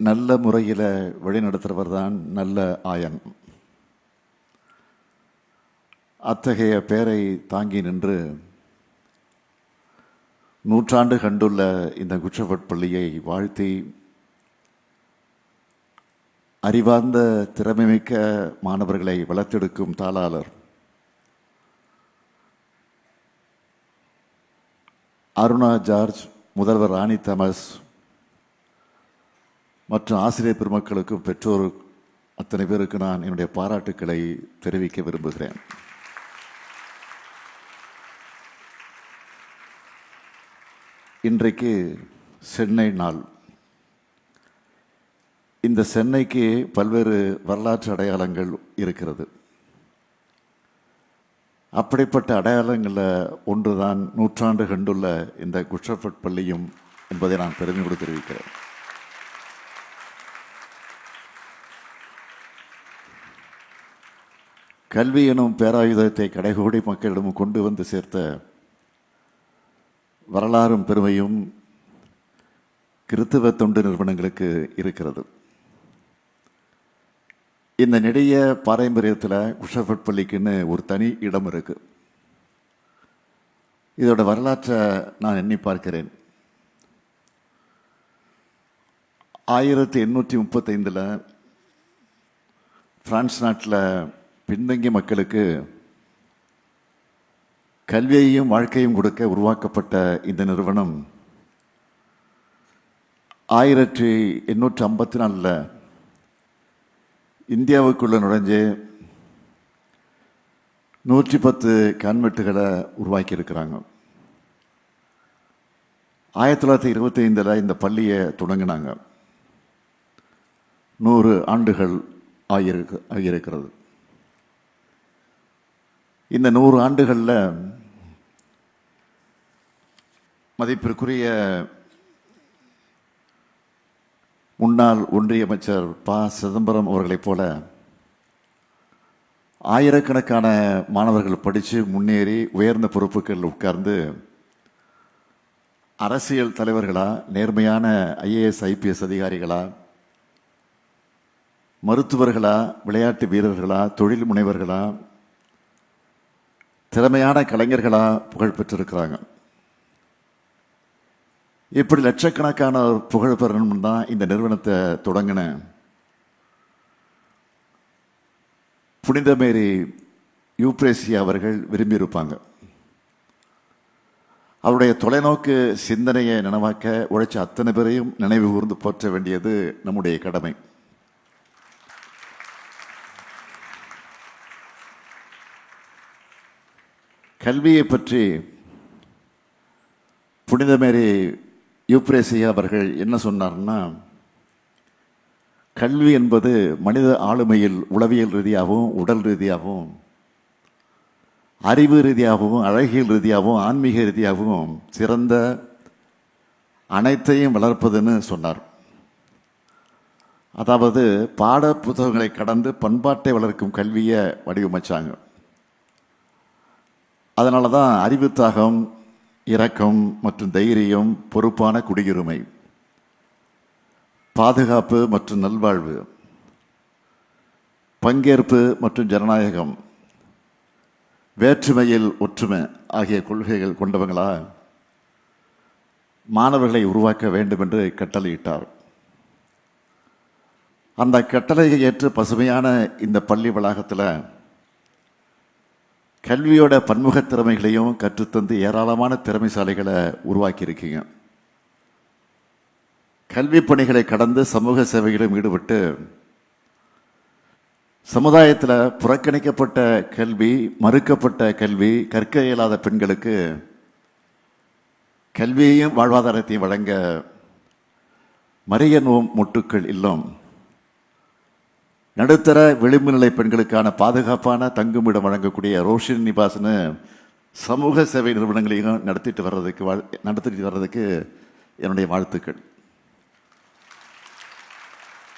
நல்ல முறையில் வழிநடத்துகிறவர் தான் நல்ல ஆயன். அத்தகைய பெயரை தாங்கி நின்று நூற்றாண்டு கண்டுள்ள இந்த குற்றவட் பள்ளியை வாழ்த்தி அறிவார்ந்த திறமைமிக்க மாணவர்களை வளர்த்தெடுக்கும் தாளாளர் அருணா ஜார்ஜ் முதல்வர் ராணி தமஸ் மற்றும் ஆசிரியர் பெருமக்களுக்கும் பெற்றோர் அத்தனை பேருக்கு நான் என்னுடைய பாராட்டுக்களை தெரிவிக்க விரும்புகிறேன். இன்றைக்கு சென்னை நாள். இந்த சென்னைக்கு பல்வேறு வரலாற்று அடையாளங்கள் இருக்கிறது. அப்படிப்பட்ட அடையாளங்களில் ஒன்றுதான் நூற்றாண்டு கண்டுள்ள இந்த குற்றப்பட் பள்ளியும் என்பதை நான் பெருமையோடு தெரிவிக்கிறேன். கல்வி எனும் பேராயுதத்தை கடைகோடி மக்களிடம் கொண்டு வந்து சேர்த்த வரலாறும் பெருமையும் கிறித்துவ தொண்டு நிறுவனங்களுக்கு இருக்கிறது. இந்த நெடிய பாரம்பரியத்தில் குஷபட் பள்ளிக்குன்னு ஒரு தனி இடம் இருக்கு. இதோட வரலாற்றை நான் எண்ணி பார்க்கிறேன். ஆயிரத்தி எண்ணூற்றி முப்பத்தைந்தில் ஃப்ரான்ஸ் நாட்டில் பின்தங்கிய மக்களுக்கு கல்வியையும் வாழ்க்கையும் கொடுக்க உருவாக்கப்பட்ட இந்த நிறுவனம் ஆயிரத்தி எண்ணூற்றி ஐம்பத்தி நாலில் இந்தியாவுக்குள்ள நுழைஞ்சு நூற்றி பத்து கான்வெட்டுகளை உருவாக்கியிருக்கிறாங்க. ஆயிரத்தி தொள்ளாயிரத்தி இருபத்தி ஐந்தில் இந்த பள்ளியை தொடங்கினாங்க. நூறு ஆண்டுகள் ஆகியிருக்கு ஆகியிருக்கிறது. இந்த நூறு ஆண்டுகளில் மதிப்பிற்குரிய முன்னாள் ஒன்றிய அமைச்சர் ப. சிதம்பரம் அவர்களைப் போல ஆயிரக்கணக்கான மாணவர்கள் படித்து முன்னேறி உயர்ந்த பொறுப்புகளில் உட்கார்ந்து அரசியல் தலைவர்களா நேர்மையான ஐஏஎஸ் ஐபிஎஸ் அதிகாரிகளா மருத்துவர்களா விளையாட்டு வீரர்களா தொழில் முனைவர்களா திறமையான கலைஞர்களாக புகழ் பெற்றிருக்கிறாங்க. இப்படி லட்சக்கணக்கான புகழ் பெறணும் தான் இந்த நிறுவனத்தை தொடங்கின. புனிதமேரி யூப்ரேசி யூப்ரேசியா அவர்கள் விரும்பியிருப்பாங்க. அவருடைய தொலைநோக்கு சிந்தனையை நினைவாக்க உழைச்ச அத்தனை பேரையும் நினைவு கூர்ந்து போற்ற வேண்டியது நம்முடைய கடமை. கல்வியை பற்றி புனிதமேரி யூப்ரேசியா அவர்கள் என்ன சொன்னார்னா கல்வி என்பது மனித ஆளுமையில் உளவியல் ரீதியாகவும் உடல் ரீதியாகவும் அறிவு ரீதியாகவும் அழகியல் ரீதியாகவும் ஆன்மீக ரீதியாகவும் சிறந்த அனைத்தையும் வளர்ப்பதுன்னு சொன்னார். அதாவது பாட புத்தகங்களை கடந்து பண்பாட்டை வளர்க்கும் கல்வியை வடிவமைச்சாங்க. அதனால தான் அறிவுத்தாகம் இரக்கம் மற்றும் தைரியம் பொறுப்பான குடியுரிமை பாதுகாப்பு மற்றும் நல்வாழ்வு பங்கேற்பு மற்றும் ஜனநாயகம் வேற்றுமையில் ஒற்றுமை ஆகிய கொள்கைகள் கொண்டவங்களா? மாணவர்களை உருவாக்க வேண்டும் என்று கட்டளையிட்டார். அந்த கட்டளையை ஏற்று பசுமையான இந்த பள்ளி வளாகத்தில் கல்வியோட பன்முக திறமைகளையும் கற்றுத்தந்து ஏராளமான திறமைசாலைகளை உருவாக்கியிருக்கீங்க. கல்வி பணிகளை கடந்து சமூக சேவையிலும் ஈடுபட்டு சமுதாயத்தில் புறக்கணிக்கப்பட்ட கல்வி மறுக்கப்பட்ட கல்வி கற்க இயலாத பெண்களுக்கு கல்வியையும் வாழ்வாதாரத்தையும் வழங்க மரியனோம் முட்டுக்கள் இல்லம். நடுத்தர விளிம்பு நிலை பெண்களுக்கான பாதுகாப்பான தங்குமிடம் வழங்கக்கூடிய ரோஷன் நிபாஸ்னு சமூக சேவை நிறுவனங்களையும் நடத்திட்டு வர்றதுக்கு வாழ் நடத்திட்டு வர்றதுக்கு என்னுடைய வாழ்த்துக்கள்.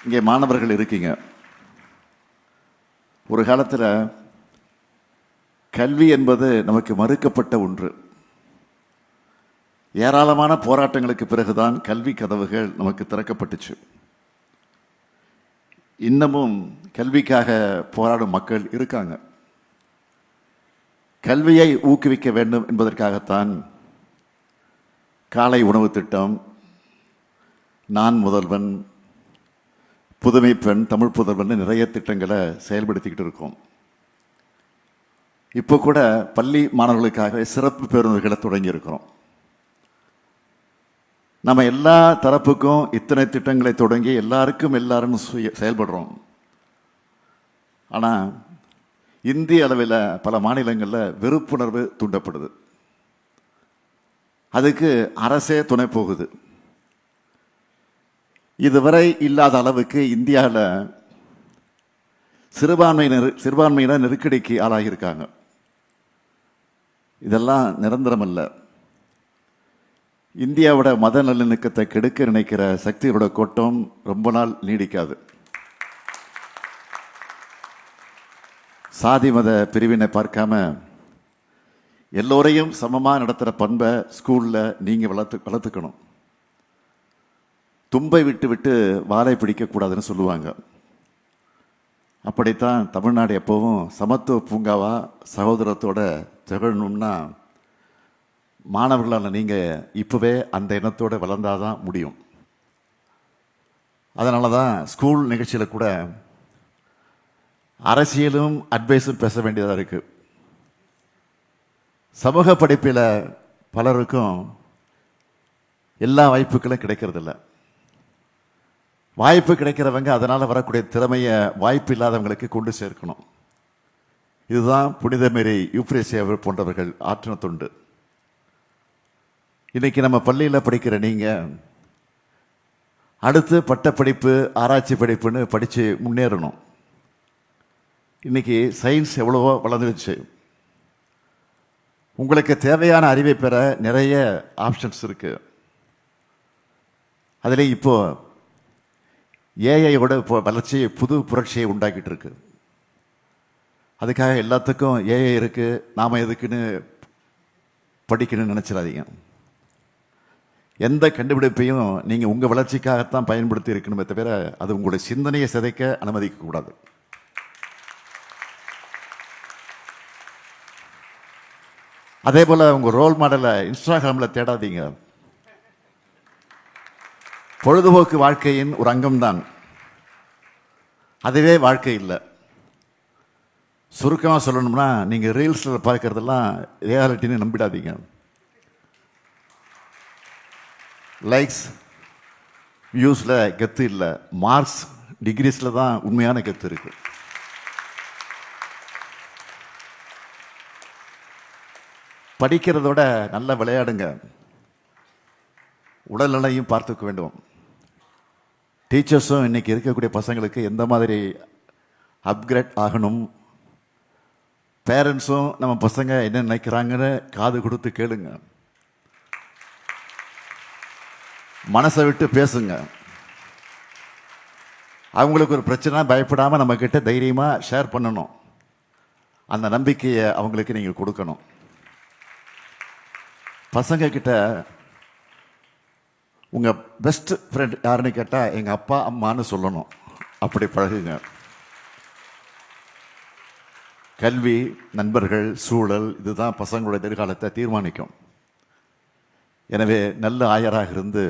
இங்கே மாணவர்கள் இருக்கீங்க. ஒரு காலத்தில் கல்வி என்பது நமக்கு மறுக்கப்பட்ட ஒன்று. ஏராளமான போராட்டங்களுக்கு பிறகுதான் கல்வி கதவுகள் நமக்கு திறக்கப்பட்டுச்சு. இன்னமும் கல்விக்காக போராடும் மக்கள் இருக்காங்க. கல்வியை ஊக்குவிக்க வேண்டும் என்பதற்காகத்தான் காலை உணவு திட்டம் நான் முதல்வன் புதுமை பெண் தமிழ் புதல்வன் நிறைய திட்டங்களை செயல்படுத்திக்கிட்டு இருக்கோம். இப்போ கூட பள்ளி மாணவர்களுக்காக சிறப்பு பேருந்துகளை தொடங்கியிருக்கிறோம். நம்ம எல்லா தரப்புக்கும் இத்தனை திட்டங்களை தொடங்கி எல்லாருக்கும் எல்லாரும் சுய- செயல்படுறோம். ஆனால் இந்திய அளவில் பல மாநிலங்களில் வெறுப்புணர்வு தூண்டப்படுது. அதுக்கு அரசே துணை போகுது. இதுவரை இல்லாத அளவுக்கு இந்தியாவில் சிறுபான்மையினர் சிறுபான்மையினர் நெருக்கடிக்கு ஆளாகியிருக்காங்க. இதெல்லாம் நிரந்தரம் இல்லை இந்தியாவோட மத நல்லிணக்கத்தை கெடுக்க நினைக்கிற சக்திகளோட கோட்டம் ரொம்ப நாள் நீடிக்காது. சாதி மத பிரிவினை பார்க்காம எல்லோரையும் சமமாக நடத்துகிற பண்பை ஸ்கூலில் நீங்கள் வளர்த்து வளர்த்துக்கணும். தும்பை விட்டு விட்டு வாழை பிடிக்கக்கூடாதுன்னு சொல்லுவாங்க. அப்படித்தான் தமிழ்நாடு எப்போவும் சமத்துவ பூங்காவாக சகோதரத்தோட திகழணும்னா மாணவர்களால் நீங்கள் இப்போவே அந்த எண்ணத்தோட வளர்ந்தாதான் முடியும். அதனால தான் ஸ்கூல் நிகழ்ச்சியில் கூட அரசியலும் அட்வைஸும் பேச வேண்டியதாக இருக்குது சமூக படிப்பில் பலருக்கும் எல்லா வாய்ப்புகளும் கிடைக்கிறதில்ல. வாய்ப்பு கிடைக்கிறவங்க அதனால் வரக்கூடிய திறமையை வாய்ப்பு இல்லாதவங்களுக்கு கொண்டு சேர்க்கணும். இதுதான் புனிதமேரி யூப்ரேசியாவர் போன்றவர்கள் ஆற்றின தொண்டு. இன்றைக்கி நம்ம பள்ளியில் படிக்கிற நீங்கள் அடுத்து பட்டப்படிப்பு ஆராய்ச்சி படிப்புன்னு படித்து முன்னேறணும். இன்னைக்கு சயின்ஸ் எவ்வளவோ வளர்ந்துருச்சு உங்களுக்கு தேவையான அறிவை பெற நிறைய ஆப்ஷன்ஸ் இருக்குது அதில் இப்போது ஏஐயோட இப்போ வளர்ச்சி புது புரட்சியை உண்டாக்கிட்டு இருக்கு. அதுக்காக எல்லாத்துக்கும் ஏஐ இருக்குது நாம் எதுக்குன்னு படிக்கணும்னு நினச்சிடாதீங்க. எந்த கண்டுபிடிப்பையும் நீங்கள் உங்கள் வளர்ச்சிக்காகத்தான் பயன்படுத்தி இருக்கணுமே தவிர அது உங்களுடைய சிந்தனையை சிதைக்க அனுமதிக்க கூடாது அதே போல் உங்கள் ரோல் மாடலை இன்ஸ்டாகிராமில் தேடாதீங்க. பொழுதுபோக்கு வாழ்க்கையின் ஒரு அங்கம்தான். அதுவே வாழ்க்கை இல்லை. சுருக்கமாக சொல்லணும்னா நீங்கள் ரீல்ஸில் பார்க்குறதெல்லாம் ரியாலிட்டின்னு நம்பிடாதீங்க. லைக்ஸ் வியூஸில் கெத்து இல்லை. மார்க்ஸ் டிகிரிஸில் தான் உண்மையான கெத்து இருக்குது படிக்கிறதோட நல்லா விளையாடுங்க. உடல்நிலையும் பார்த்துக்க வேண்டும். டீச்சர்ஸும் இன்றைக்கி இருக்கக்கூடிய பசங்களுக்கு எந்த மாதிரி அப்கிரேட் ஆகணும்? பேரண்ட்ஸும் நம்ம பசங்க என்ன நினைக்கிறாங்கன்னு காது கொடுத்து கேளுங்க. மனசை விட்டு பேசுங்க. அவங்களுக்கு ஒரு பிரச்சனை பயப்படாமல் நம்மக்கிட்ட தைரியமாக ஷேர் பண்ணணும். அந்த நம்பிக்கையை அவங்களுக்கு நீங்கள் கொடுக்கணும். பசங்க கிட்ட உங்கள் பெஸ்ட் ஃப்ரெண்ட் யாருன்னு கேட்டால் எங்கள் அப்பா அம்மான்னு சொல்லணும். அப்படி பழகுங்க. கல்வி நண்பர்கள் சூழல் இதுதான் பசங்களுடைய எதிர்காலத்தை தீர்மானிக்கும். எனவே நல்ல ஆயராக இருந்து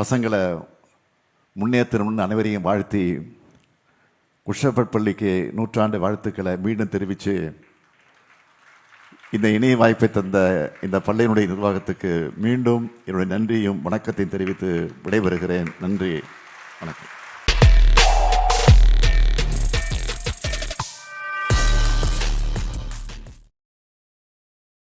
பசங்களை முன்னேற்றணும்னு அனைவரையும் வாழ்த்தி குஷப்பட் பள்ளிக்கு நூற்றாண்டு வாழ்த்துக்களை மீண்டும் தெரிவித்து இந்த இணைய வாய்ப்பை தந்த இந்த பள்ளியினுடைய நிர்வாகத்துக்கு மீண்டும் என்னுடைய நன்றியும் வணக்கத்தையும் தெரிவித்து விடைபெறுகிறேன். நன்றி. வணக்கம்.